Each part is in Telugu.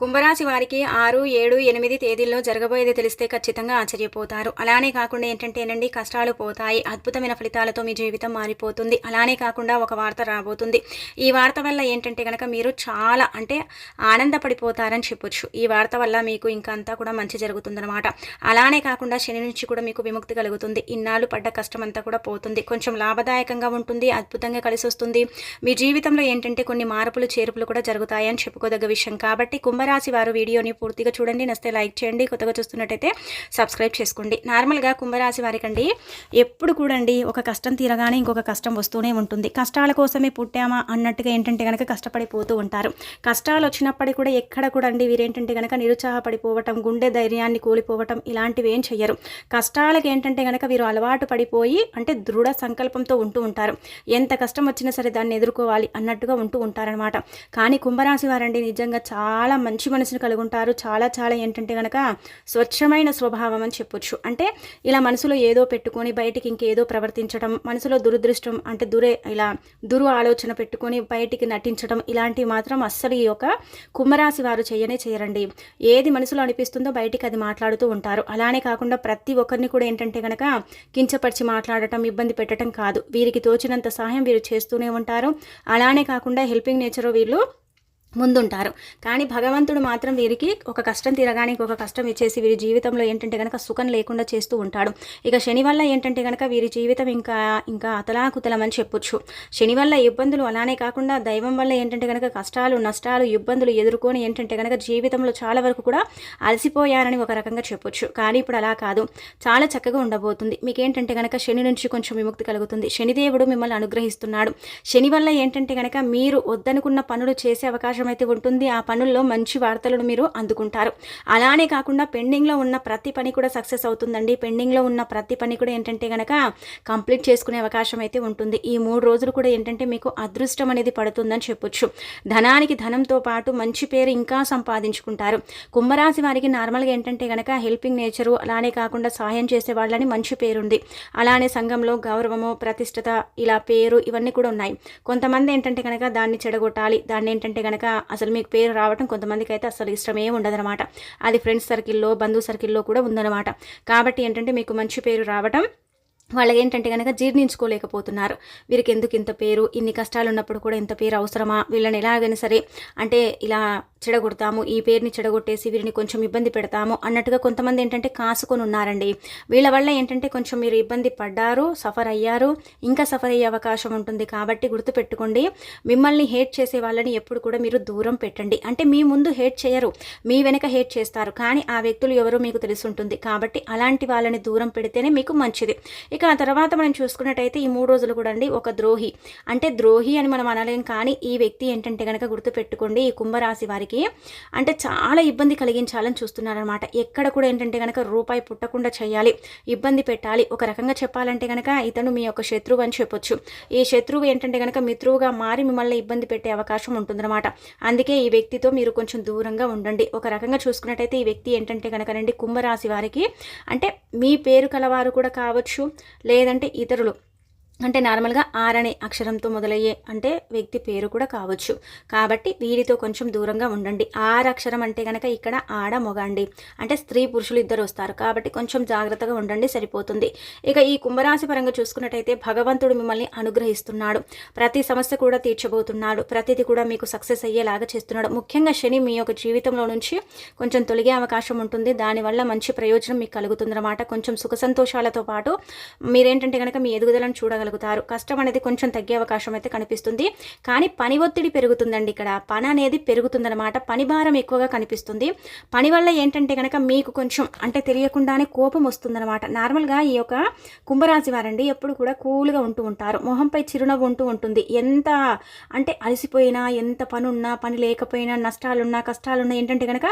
కుంభరాశి వారికి ఆరు ఏడు ఎనిమిది తేదీల్లో జరగబోయేది తెలిస్తే ఖచ్చితంగా ఆశ్చర్యపోతారు. అలానే కాకుండా ఏంటంటేనండి కష్టాలు పోతాయి అద్భుతమైన ఫలితాలతో మీ జీవితం మారిపోతుంది. అలానే కాకుండా ఒక వార్త రాబోతుంది. ఈ వార్త వల్ల ఏంటంటే కనుక మీరు చాలా అంటే ఆనందపడిపోతారని చెప్పొచ్చు. ఈ వార్త వల్ల మీకు ఇంకా అంతా కూడా మంచి జరుగుతుందన్నమాట. అలానే కాకుండా శని నుంచి కూడా మీకు విముక్తి కలుగుతుంది. ఇన్నాళ్ళు పడ్డ కష్టం అంతా కూడా పోతుంది. కొంచెం లాభదాయకంగా ఉంటుంది అద్భుతంగా కలిసి వస్తుంది మీ జీవితంలో ఏంటంటే కొన్ని మార్పులు చేర్పులు కూడా జరుగుతాయని చెప్పుకోదగ్గ విషయం. కాబట్టి కుంభ కుంభరాశి వారు వీడియోని పూర్తిగా చూడండి. నస్తే లైక్ చేయండి. కొత్తగా చూస్తున్నట్టయితే సబ్స్క్రైబ్ చేసుకోండి. నార్మల్గా కుంభరాశి వారికండి ఎప్పుడు కూడండి ఒక కష్టం తీరగానే ఇంకొక కష్టం వస్తూనే ఉంటుంది. కష్టాల కోసమే పుట్టామా అన్నట్టుగా ఏంటంటే కనుక కష్టపడిపోతూ ఉంటారు. కష్టాలు వచ్చినప్పటికీ కూడా ఎక్కడ కూడా అండి వీరేంటంటే కనుక నిరుత్సాహపడిపోవటం గుండె ధైర్యాన్ని కోల్పోవటం ఇలాంటివి ఏం చెయ్యరు. కష్టాలకు ఏంటంటే కనుక వీరు అలవాటు పడిపోయి అంటే దృఢ సంకల్పంతో ఉంటూ ఉంటారు. ఎంత కష్టం వచ్చినా సరే దాన్ని ఎదుర్కోవాలి అన్నట్టుగా ఉంటూ ఉంటారనమాట కానీ కుంభరాశి వారండి నిజంగా చాలా మంచి మనసును కలిగి ఉంటారు చాలా చాలా ఏంటంటే కనుక స్వచ్ఛమైన స్వభావం అని చెప్పొచ్చు. అంటే ఇలా మనసులో ఏదో పెట్టుకొని బయటికి ఇంకేదో ప్రవర్తించడం మనసులో దురదృష్టం అంటే దురే ఇలా దురు ఆలోచన పెట్టుకొని బయటికి నటించడం ఇలాంటివి మాత్రం అస్సలు ఈ యొక్క కుంభరాశి వారు చేయనే చేయరండి. ఏది మనసులో అనిపిస్తుందో బయటికి అది మాట్లాడుతూ ఉంటారు. అలానే కాకుండా ప్రతి ఒక్కరిని కూడా ఏంటంటే కనుక కించపరిచి మాట్లాడటం ఇబ్బంది పెట్టడం కాదు. వీరికి తోచినంత సహాయం వీరు చేస్తూనే ఉంటారు. అలానే కాకుండా హెల్పింగ్ నేచర్ వీళ్ళు ముందుంటారు. కానీ భగవంతుడు మాత్రం వీరికి ఒక కష్టం తీరగానే ఒక కష్టం ఇచ్చేసి వీరి జీవితంలో ఏంటంటే కనుక సుఖం లేకుండా చేస్తూ ఉంటాడు. ఇక శని వల్ల ఏంటంటే కనుక వీరి జీవితం ఇంకా ఇంకా అతలాకుతలం అని చెప్పొచ్చు. శని వల్ల ఇబ్బందులు అలానే కాకుండా దైవం వల్ల ఏంటంటే కనుక కష్టాలు నష్టాలు ఇబ్బందులు ఎదుర్కొని ఏంటంటే కనుక జీవితంలో చాలా వరకు కూడా అలసిపోయారని ఒక రకంగా చెప్పొచ్చు. కానీ ఇప్పుడు అలా కాదు. చాలా చక్కగా ఉండబోతుంది. మీకేంటంటే కనుక శని నుంచి కొంచెం విముక్తి కలుగుతుంది. శనిదేవుడు మిమ్మల్ని అనుగ్రహిస్తున్నాడు. శని వల్ల ఏంటంటే కనుక మీరు వద్దనుకున్న పనులు చేసే అవకాశం అయితే ఉంటుంది. ఆ పనుల్లో మంచి వార్తలను మీరు అందుకుంటారు. అలానే కాకుండా పెండింగ్లో ఉన్న ప్రతి పని కూడా సక్సెస్ అవుతుందండి. పెండింగ్లో ఉన్న ప్రతి పని కూడా ఏంటంటే కనుక కంప్లీట్ చేసుకునే అవకాశం అయితే ఉంటుంది. ఈ మూడు రోజులు కూడా ఏంటంటే మీకు అదృష్టం అనేది పడుతుందని చెప్పొచ్చు. ధనానికి ధనంతో పాటు మంచి పేరు ఇంకా సంపాదించుకుంటారు. కుంభరాశి వారికి నార్మల్గా ఏంటంటే కనుక హెల్పింగ్ నేచరు అలానే కాకుండా సహాయం చేసే వాళ్ళని మంచి పేరుంది. అలానే సంఘంలో గౌరవము ప్రతిష్టత ఇలా పేరు ఇవన్నీ కూడా ఉన్నాయి. కొంతమంది ఏంటంటే కనుక దాన్ని చెడగొట్టాలి. దాన్ని ఏంటంటే కనుక అసలు మీకు పేరు రావటం కొంతమందికి అయితే అసలు ఇష్టమే ఉండదనమాట అది ఫ్రెండ్స్ సర్కిల్లో బంధువు సర్కిల్లో కూడా ఉందన్నమాట. కాబట్టి ఏంటంటే మీకు మంచి పేరు రావటం వాళ్ళకి ఏంటంటే కనుక జీర్ణించుకోలేకపోతున్నారు. వీరికి ఎందుకు ఇంత పేరు? ఇన్ని కష్టాలు ఉన్నప్పుడు కూడా ఇంత పేరు అవసరమా? వీళ్ళని ఎలాగైనా సరే అంటే ఇలా చెడగొడతాము ఈ పేరుని చెడగొట్టేసి వీరిని కొంచెం ఇబ్బంది పెడతాము అన్నట్టుగా కొంతమంది ఏంటంటే కాసుకొని ఉన్నారండి వీళ్ళ వల్ల ఏంటంటే కొంచెం మీరు ఇబ్బంది పడ్డారు సఫర్ అయ్యారు ఇంకా సఫర్ అయ్యే అవకాశం ఉంటుంది కాబట్టి గుర్తుపెట్టుకోండి. మిమ్మల్ని హేట్ చేసే వాళ్ళని ఎప్పుడు కూడా మీరు దూరం పెట్టండి. అంటే మీ ముందు హేట్ చేయరు మీ వెనక హేట్ చేస్తారు. కానీ ఆ వ్యక్తులు ఎవరో మీకు తెలిసి ఉంటుంది కాబట్టి అలాంటి వాళ్ళని దూరం పెడితేనే మీకు మంచిది. ఇక ఆ తర్వాత మనం చూసుకున్నట్టయితే ఈ మూడు రోజులు కూడా అండి ఒక ద్రోహి. అంటే ద్రోహి అని మనం అనలేం కానీ ఈ వ్యక్తి ఏంటంటే కనుక గుర్తుపెట్టుకోండి ఈ కుంభరాశి వారికి అంటే చాలా ఇబ్బంది కలిగించాలని చూస్తున్నారనమాట ఎక్కడ కూడా ఏంటంటే కనుక రూపాయి పుట్టకుండా చేయాలి ఇబ్బంది పెట్టాలి. ఒక రకంగా చెప్పాలంటే కనుక ఇతను మీ యొక్క శత్రువు అని చెప్పొచ్చు. ఈ శత్రువు ఏంటంటే కనుక మిత్రువుగా మారి మిమ్మల్ని ఇబ్బంది పెట్టే అవకాశం ఉంటుందన్నమాట. అందుకే ఈ వ్యక్తితో మీరు కొంచెం దూరంగా ఉండండి. ఒక రకంగా చూసుకున్నట్టయితే ఈ వ్యక్తి ఏంటంటే కనుకనండి కుంభరాశి వారికి అంటే మీ పేరు కలవారు కూడా కావచ్చు లేదంటే ఇతరులు. అంటే నార్మల్గా ఆర్ అనే అక్షరంతో మొదలయ్యే అంటే వ్యక్తి పేరు కూడా కావచ్చు. కాబట్టి వీరితో కొంచెం దూరంగా ఉండండి. ఆర్ అక్షరం అంటే కనుక ఇక్కడ ఆడ మొగ అండి. అంటే స్త్రీ పురుషులు ఇద్దరు వస్తారు. కాబట్టి కొంచెం జాగ్రత్తగా ఉండండి సరిపోతుంది. ఇక ఈ కుంభరాశి పరంగా చూసుకున్నట్టయితే భగవంతుడు మిమ్మల్ని అనుగ్రహిస్తున్నాడు. ప్రతి సమస్య కూడా తీర్చబోతున్నాడు. ప్రతిది కూడా మీకు సక్సెస్ అయ్యేలాగా చేస్తున్నాడు. ముఖ్యంగా శని మీ యొక్క జీవితంలో నుంచి కొంచెం తొలగే అవకాశం ఉంటుంది. దానివల్ల మంచి ప్రయోజనం మీకు కలుగుతుందన్నమాట. కొంచెం సుఖ సంతోషాలతో పాటు మీరేంటంటే కనుక మీ ఎదుగుదలను చూడగలరు చేయగలుగుతారు. కష్టం అనేది కొంచెం తగ్గే అవకాశం అయితే కనిపిస్తుంది. కానీ పని ఒత్తిడి పెరుగుతుందండి ఇక్కడ. పని అనేది పెరుగుతుందన్నమాట. పని భారం ఎక్కువగా కనిపిస్తుంది. పని వల్ల ఏంటంటే కనుక మీకు కొంచెం అంటే తెలియకుండానే కోపం వస్తుందన్నమాట. నార్మల్గా ఈ యొక్క కుంభరాశి వారండి ఎప్పుడు కూడా కూల్గా ఉంటూ ఉంటారు. మొహంపై చిరునవ్వు ఉంటూ ఉంటుంది. ఎంత అంటే అలసిపోయినా ఎంత పని పని లేకపోయినా నష్టాలున్నా కష్టాలున్నా ఏంటంటే కనుక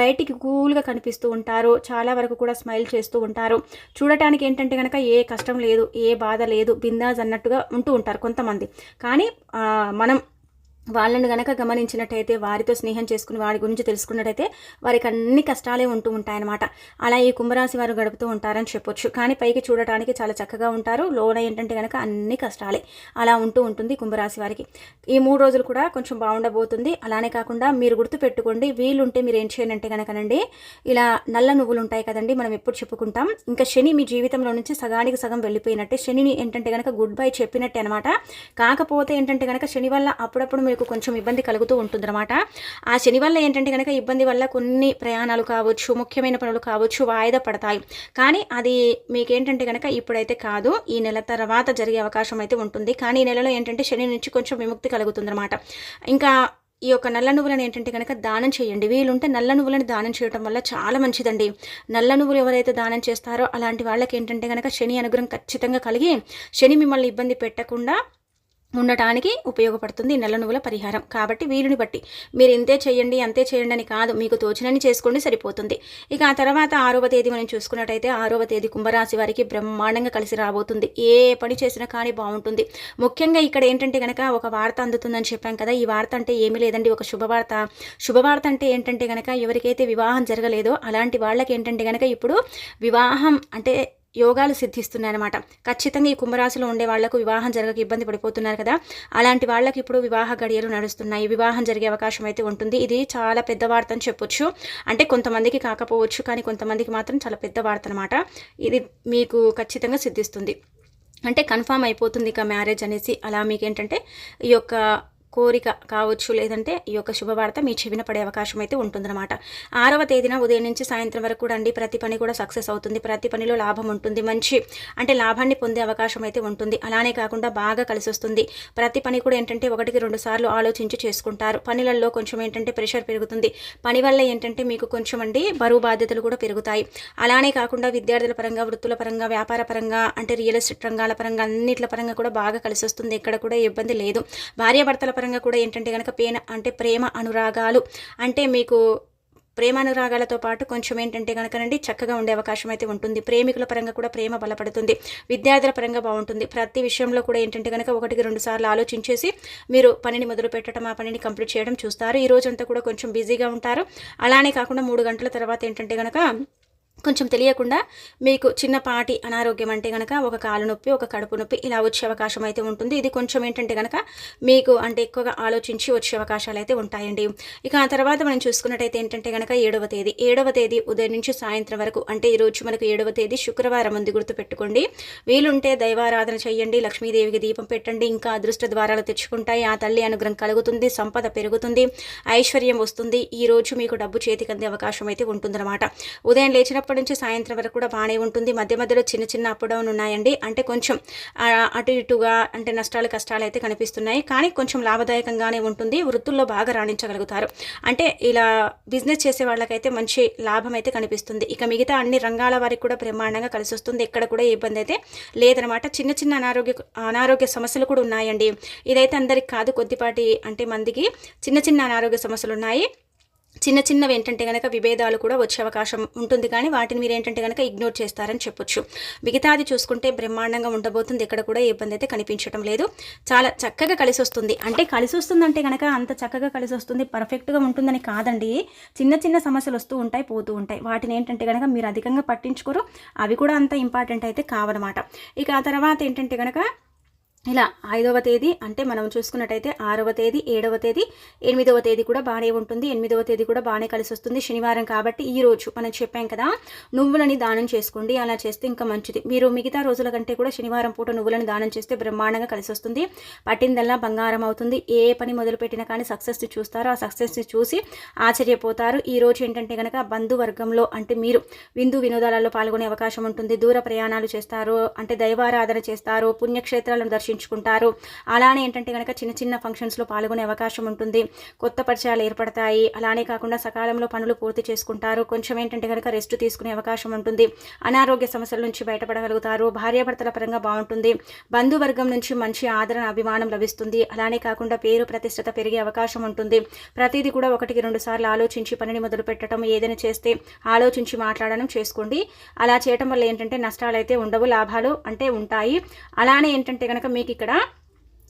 బయటికి కూల్గా కనిపిస్తూ ఉంటారు. చాలా వరకు కూడా స్మైల్ చేస్తూ ఉంటారు. చూడటానికి ఏంటంటే కనుక ఏ కష్టం లేదు ఏ బాధ లేదు బిందాజ్ అన్నట్టుగా ఉంటూ ఉంటారు కొంతమంది. కానీ మనం వాళ్ళని గనక గమనించినట్టయితే వారితో స్నేహం చేసుకుని వారి గురించి తెలుసుకున్నట్టయితే వారికి అన్ని కష్టాలే ఉంటూ ఉంటాయన్నమాట. అలా ఈ కుంభరాశి వారు గడుపుతూ ఉంటారని చెప్పొచ్చు. కానీ పైకి చూడటానికి చాలా చక్కగా ఉంటారు. లోన ఏంటంటే కనుక అన్ని కష్టాలే అలా ఉంటూ ఉంటుంది కుంభరాశి వారికి. ఈ మూడు రోజులు కూడా కొంచెం బాగుండబోతుంది. అలానే కాకుండా మీరు గుర్తు పెట్టుకోండి వీలుంటే మీరు ఏం చేయనంటే కనుకనండి ఇలా నల్ల నువ్వులు ఉంటాయి కదండి మనం ఎప్పుడు చెప్పుకుంటాం. ఇంకా శని మీ జీవితంలో నుంచి సగానికి సగం వెళ్ళిపోయినట్టే. శనిని ఏంటంటే కనుక గుడ్ బై చెప్పినట్టే అనమాట కాకపోతే ఏంటంటే కనుక శని వల్ల అప్పుడప్పుడు మీకు కొంచెం ఇబ్బంది కలుగుతూ ఉంటుందన్నమాట. ఆ శని వల్ల ఏంటంటే కనుక ఇబ్బంది వల్ల కొన్ని ప్రయాణాలు కావచ్చు ముఖ్యమైన పనులు కావచ్చు వాయిదా పడతాయి. కానీ అది మీకేంటంటే కనుక ఇప్పుడైతే కాదు ఈ నెల తర్వాత జరిగే అవకాశం అయితే ఉంటుంది. కానీ ఈ నెలలో ఏంటంటే శని నుంచి కొంచెం విముక్తి కలుగుతుందన్నమాట. ఇంకా ఈ యొక్క నల్ల నువ్వులను ఏంటంటే కనుక దానం చేయండి. వీలుంటే నల్ల నువ్వులను దానం చేయడం వల్ల చాలా మంచిదండి. నల్ల నువ్వులు ఎవరైతే దానం చేస్తారో అలాంటి వాళ్ళకి ఏంటంటే కనుక శని అనుగ్రహం ఖచ్చితంగా కలిగి శని మిమ్మల్ని ఇబ్బంది పెట్టకుండా ఉండటానికి ఉపయోగపడుతుంది నెల నువ్వుల పరిహారం. కాబట్టి వీలుని బట్టి మీరు ఇంతే చేయండి అంతే చేయండి అని కాదు మీకు తోచినని చేసుకోండి సరిపోతుంది. ఇక ఆ తర్వాత ఆరవ తేదీ మనం చూసుకున్నట్టయితే ఆరవ తేదీ కుంభరాశి వారికి బ్రహ్మాండంగా కలిసి రాబోతుంది. ఏ పని చేసినా కానీ బాగుంటుంది. ముఖ్యంగా ఇక్కడ ఏంటంటే కనుక ఒక వార్త అందుతుందని చెప్పాం కదా ఈ వార్త అంటే ఏమీ లేదండి. ఒక శుభవార్త. శుభవార్త అంటే ఏంటంటే కనుక ఎవరికైతే వివాహం జరగలేదో అలాంటి వాళ్ళకి ఏంటంటే కనుక ఇప్పుడు వివాహం అంటే యోగాలు సిద్ధిస్తున్నాయన్నమాట. ఖచ్చితంగా ఈ కుంభరాశిలో ఉండే వాళ్ళకు వివాహం జరగక ఇబ్బంది పడిపోతున్నారు కదా. అలాంటి వాళ్ళకి ఇప్పుడు వివాహ గడియలు నడుస్తున్నాయి. వివాహం జరిగే అవకాశం అయితే ఉంటుంది. ఇది చాలా పెద్ద వార్త అని చెప్పొచ్చు. అంటే కొంతమందికి కాకపోవచ్చు కానీ కొంతమందికి మాత్రం చాలా పెద్ద వార్త అనమాట ఇది మీకు ఖచ్చితంగా సిద్ధిస్తుంది. అంటే కన్ఫామ్ అయిపోతుంది ఇక మ్యారేజ్ అనేసి. అలా మీకు ఏంటంటే ఈ యొక్క కోరిక కావచ్చు లేదంటే ఈ యొక్క శుభవార్త మీ చెవిన పడే అవకాశం అయితే ఉంటుందన్నమాట. ఆరవ తేదీన ఉదయం నుంచి సాయంత్రం వరకు కూడా అండి ప్రతి పని కూడా సక్సెస్ అవుతుంది. ప్రతి పనిలో లాభం ఉంటుంది. మంచి అంటే లాభాన్ని పొందే అవకాశం అయితే ఉంటుంది. అలానే కాకుండా బాగా కలిసి వస్తుంది. ప్రతి పని కూడా ఏంటంటే ఒకటికి రెండు సార్లు ఆలోచించి చేసుకుంటారు. పనులలో కొంచెం ఏంటంటే ప్రెషర్ పెరుగుతుంది. పని వల్ల ఏంటంటే మీకు కొంచెం అండి బరువు బాధ్యతలు కూడా పెరుగుతాయి. అలానే కాకుండా విద్యార్థుల పరంగా వృత్తుల పరంగా వ్యాపార పరంగా అంటే రియల్ ఎస్టేట్ రంగాల పరంగా అన్నిట్ల పరంగా కూడా బాగా కలిసి వస్తుంది. ఎక్కడ కూడా ఇబ్బంది లేదు. భార్యాభర్తల పరంగా కూడా ఏంటంటే కనుక పేన అంటే ప్రేమ అనురాగాలు అంటే మీకు ప్రేమానురాగాలతో పాటు కొంచెం ఏంటంటే కనుకనండి చక్కగా ఉండే అవకాశం అయితే ఉంటుంది. ప్రేమికుల పరంగా కూడా ప్రేమ బలపడుతుంది. విద్యార్థుల పరంగా బాగుంటుంది. ప్రతి విషయంలో కూడా ఏంటంటే కనుక ఒకటికి రెండు సార్లు ఆలోచించేసి మీరు పనిని మొదలు పెట్టడం ఆ పనిని కంప్లీట్ చేయడం చూస్తారు. ఈ రోజంతా కూడా కొంచెం బిజీగా ఉంటారు. అలానే కాకుండా మూడు గంటల తర్వాత ఏంటంటే కనుక కొంచెం తెలియకుండా మీకు చిన్నపాటి అనారోగ్యం అంటే కనుక ఒక కాలు నొప్పి ఒక కడుపు నొప్పి ఇలా వచ్చే అవకాశం అయితే ఉంటుంది. ఇది కొంచెం ఏంటంటే కనుక మీకు అంటే ఎక్కువగా ఆలోచించి వచ్చే అవకాశాలు అయితే ఉంటాయండి. ఇక ఆ తర్వాత మనం చూసుకున్నట్టయితే ఏంటంటే కనుక ఏడవ తేదీ. ఏడవ తేదీ ఉదయం నుంచి సాయంత్రం వరకు అంటే ఈరోజు మనకు ఏడవ తేదీ శుక్రవారం ఉంది గుర్తుపెట్టుకోండి వీలుంటే దైవారాధన చేయండి లక్ష్మీదేవికి దీపం పెట్టండి. ఇంకా అదృష్ట ద్వారాలు తెచ్చుకుంటాయి. ఆ తల్లి అనుగ్రహం కలుగుతుంది సంపద పెరుగుతుంది ఐశ్వర్యం వస్తుంది. ఈరోజు మీకు డబ్బు చేతికి అందే అవకాశం అయితే ఉంటుందన్నమాట. ఉదయం లేచిన అప్పటి నుంచి సాయంత్రం వరకు కూడా బాగానే ఉంటుంది. మధ్య మధ్యలో చిన్న చిన్న అప్ డౌన్ ఉన్నాయండి. అంటే కొంచెం అటు ఇటుగా అంటే నష్టాలు కష్టాలు అయితే కనిపిస్తున్నాయి. కానీ కొంచెం లాభదాయకంగానే ఉంటుంది. వృత్తుల్లో బాగా రాణించగలుగుతారు. అంటే ఇలా బిజినెస్ చేసే వాళ్ళకైతే మంచి లాభం అయితే కనిపిస్తుంది. ఇక మిగతా అన్ని రంగాల వారికి కూడా బ్రహ్మాండంగా కలిసి వస్తుంది ఎక్కడ కూడా ఇబ్బంది అయితే లేదనమాట. చిన్న చిన్న అనారోగ్య అనారోగ్య సమస్యలు కూడా ఉన్నాయండి. ఇదైతే అందరికి కాదు. కొద్దిపాటి అంటే మందికి చిన్న చిన్న అనారోగ్య సమస్యలు ఉన్నాయి. చిన్న చిన్నవి ఏంటంటే కనుక విభేదాలు కూడా వచ్చే అవకాశం ఉంటుంది. కానీ వాటిని మీరు ఏంటంటే కనుక ఇగ్నోర్ చేస్తారని చెప్పొచ్చు. మిగతాది చూసుకుంటే బ్రహ్మాండంగా ఉండబోతుంది. ఇక్కడ కూడా ఇబ్బంది అయితే కనిపించడం లేదు. చాలా చక్కగా కలిసి వస్తుంది. అంటే కలిసి వస్తుందంటే కనుక అంత చక్కగా కలిసి వస్తుంది. పర్ఫెక్ట్గా ఉంటుందని కాదండి. చిన్న చిన్న సమస్యలు వస్తూ ఉంటాయి పోతూ ఉంటాయి. వాటిని ఏంటంటే కనుక మీరు అధికంగా పట్టించుకోరు. అవి కూడా అంత ఇంపార్టెంట్ అయితే కావనమాట. ఇక ఆ తర్వాత ఏంటంటే కనుక ఇలా ఐదవ తేదీ అంటే మనం చూసుకున్నట్టయితే ఆరవ తేదీ ఏడవ తేదీ ఎనిమిదవ తేదీ కూడా బాగానే ఉంటుంది. ఎనిమిదవ తేదీ కూడా బాగానే కలిసి వస్తుంది శనివారం కాబట్టి ఈ రోజు మనం చెప్పాం కదా నువ్వులని దానం చేసుకోండి. అలా చేస్తే ఇంకా మంచిది. మీరు మిగతా రోజుల కంటే కూడా శనివారం పూట నువ్వులను దానం చేస్తే బ్రహ్మాండంగా కలిసి వస్తుంది. పట్టిందల్లా బంగారం అవుతుంది. ఏ పని మొదలుపెట్టినా కానీ సక్సెస్ని చూస్తారో. ఆ సక్సెస్ని చూసి ఆశ్చర్యపోతారు. ఈ రోజు ఏంటంటే కనుక బంధువర్గంలో అంటే మీరు విందు వినోదాలలో పాల్గొనే అవకాశం ఉంటుంది. దూర ప్రయాణాలు చేస్తారు. అంటే దైవారాధన చేస్తారు. పుణ్యక్షేత్రాలను దర్శించారు దర్శించుకుంటారు అలానే ఏంటంటే కనుక చిన్న చిన్న ఫంక్షన్స్లో పాల్గొనే అవకాశం ఉంటుంది. కొత్త పరిచయాలు ఏర్పడతాయి. అలానే కాకుండా సకాలంలో పనులు పూర్తి చేసుకుంటారు. కొంచెం ఏంటంటే కనుక రెస్ట్ తీసుకునే అవకాశం ఉంటుంది. అనారోగ్య సమస్యల నుంచి బయటపడగలుగుతారు. భార్యాభర్తల పరంగా బాగుంటుంది. బంధువర్గం నుంచి మంచి ఆదరణ అభిమానం లభిస్తుంది. అలానే కాకుండా పేరు ప్రతిష్టత పెరిగే అవకాశం ఉంటుంది. ప్రతిదీ కూడా ఒకటికి రెండు సార్లు ఆలోచించి పనిని మొదలు పెట్టడం ఏదైనా చేస్తే ఆలోచించి మాట్లాడడం చేసుకోండి. అలా చేయటం వల్ల ఏంటంటే నష్టాలు అయితే ఉండవు లాభాలు అంటే ఉంటాయి. అలానే ఏంటంటే కనుక మీకు ఇక్కడ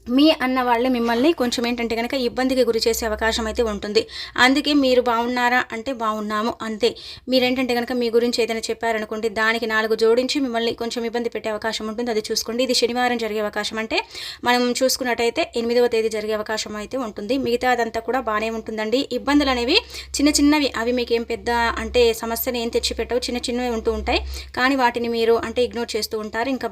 మీ అన్న వాళ్ళు మిమ్మల్ని కొంచెం ఏంటంటే కనుక ఇబ్బందికి గురి చేసే అవకాశం అయితే ఉంటుంది. అందుకే మీరు బాగున్నారా అంటే బాగున్నాము అంతే. మీరేంటంటే కనుక మీ గురించి ఏదైనా చెప్పారనుకోండి దానికి నాలుగు జోడించి మిమ్మల్ని కొంచెం ఇబ్బంది పెట్టే అవకాశం ఉంటుంది. అది చూసుకోండి. ఇది శనివారం జరిగే అవకాశం అంటే మనం చూసుకున్నట్టయితే ఎనిమిదవ తేదీ జరిగే అవకాశం అయితే ఉంటుంది. మిగతా అదంతా కూడా బాగానే ఉంటుందండి. ఇబ్బందులు అనేవి చిన్న చిన్నవి అవి మీకు ఏం పెద్ద అంటే సమస్యను ఏం తెచ్చిపెట్టవు. చిన్న చిన్నవి ఉంటూ ఉంటాయి. కానీ వాటిని మీరు అంటే ఇగ్నోర్ చేస్తూ ఉంటారు. ఇంకా